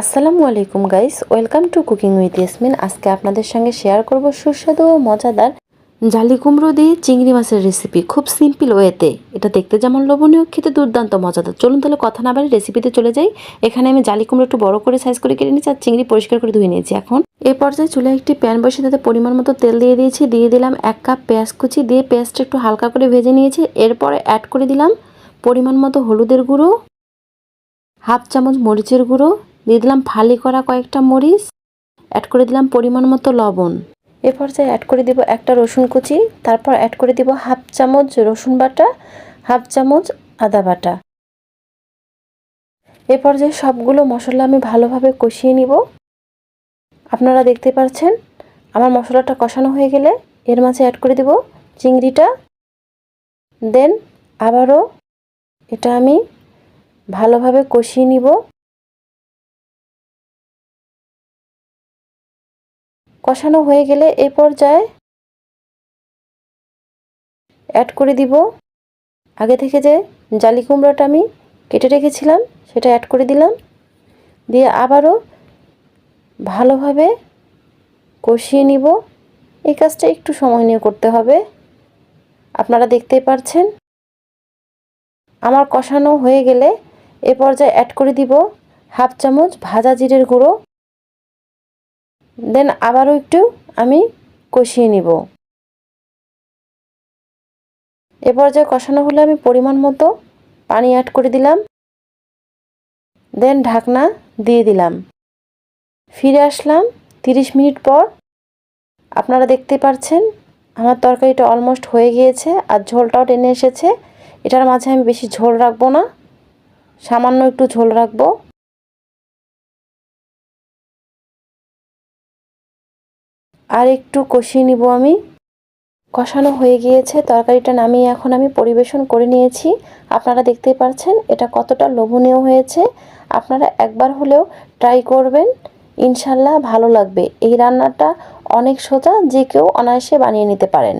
আসসালামু আলাইকুম guys welcome to cooking with Yasmin আজকে আপনাদের সঙ্গে শেয়ার করব সুস্বাদু ও মজাদার জালি কুমড়ো দিয়ে চিংড়ি মাছের রেসিপি খুব সিম্পল ওয়েতে এটা দেখতে যেমন লোভনীয়, খেতে দুর্দান্ত মজাদার। চলুন তাহলে কথা না বাড়ি রেসিপিতে চলে যাই। এখানে আমি জালি কুমড়ো একটু বড় করে সাইজ করে কেটে নিয়েছি আর চিংড়ি পরিষ্কার করে ধুয়ে নিয়েছি এখন। এই পর্যায়ে চুলে একটি প্যান বসে তাতে পরিমাণ মতো তেল দিয়ে দিয়েছি। দিয়ে দিলাম এক কাপ পেঁয়াজ কুচি। দিয়ে পেঁয়াজটা একটু হালকা করে ভেজে নিয়েছি। এরপরে অ্যাড করে দিলাম পরিমাণ মতো হলুদের গুঁড়ো হাফ চামচ মরিচের গুঁড়ো দিয়ে দিলাম ফালি করা কয়েকটা মরিচ অ্যাড করে দিলাম পরিমাণ মতো লবণ। এ পর্যায়ে অ্যাড করে দিব একটা রসুন কুচি, তারপর অ্যাড করে দিব হাফ চামচ রসুন বাটা, হাফ চামচ আদা বাটা। এ পর্যায়ে সবগুলো মশলা আমি ভালোভাবে কষিয়ে নিব। আপনারা দেখতে পাচ্ছেন, আমার মশলাটা কষানো হয়ে গেলে এর মাঝে অ্যাড করে দিব চিংড়িটা। দেন আবারও এটা আমি ভালোভাবে কষিয়ে নিব। কষানো হয়ে গেলে এ পর্যায়ে অ্যাড করে দিব। আগে থেকে যে জালি কুমড়োটা আমি কেটে রেখেছিলাম, সেটা অ্যাড করে দিলাম। দিয়ে আবারও ভালোভাবে কষিয়ে নিব। এই কাজটা একটু সময় নিয়ে করতে হবে। আপনারা দেখতেই পারছেন। আমার কষানো হয়ে গেলে এ পর্যায়ে অ্যাড করে দিব হাফ চামচ ভাজা জিরের গুঁড়ো। দেন আবারও একটু আমি কষিয়ে নিব। এ পর্যায়ে কষানো হলে আমি পরিমাণ মতো পানি অ্যাড করে দিলাম। দেন ঢাকনা দিয়ে দিলাম। ফিরে আসলাম তিরিশ মিনিট পর। আপনারা দেখতে পাচ্ছেন আমার তরকারিটা অলমোস্ট হয়ে গিয়েছে আর ঝোলটাও টেনে এসেছে। এটার মাঝে আমি বেশি ঝোল রাখব না, সামান্য একটু ঝোল রাখব। আর একটু কষিয়ে নিব আমি। কষানো হয়ে গিয়েছে, তরকারিটা নামিয়ে এখন আমি পরিবেশন করে নিয়েছি। আপনারা দেখতেই পারছেন, এটা কতটা লোভনীয় হয়েছে। আপনারা একবার হলেও ট্রাই করবেন, ইনশাল্লাহ ভালো লাগবে। এই রান্নাটা অনেক সোজা, যে কেউ অনায়াসে বানিয়ে নিতে পারেন।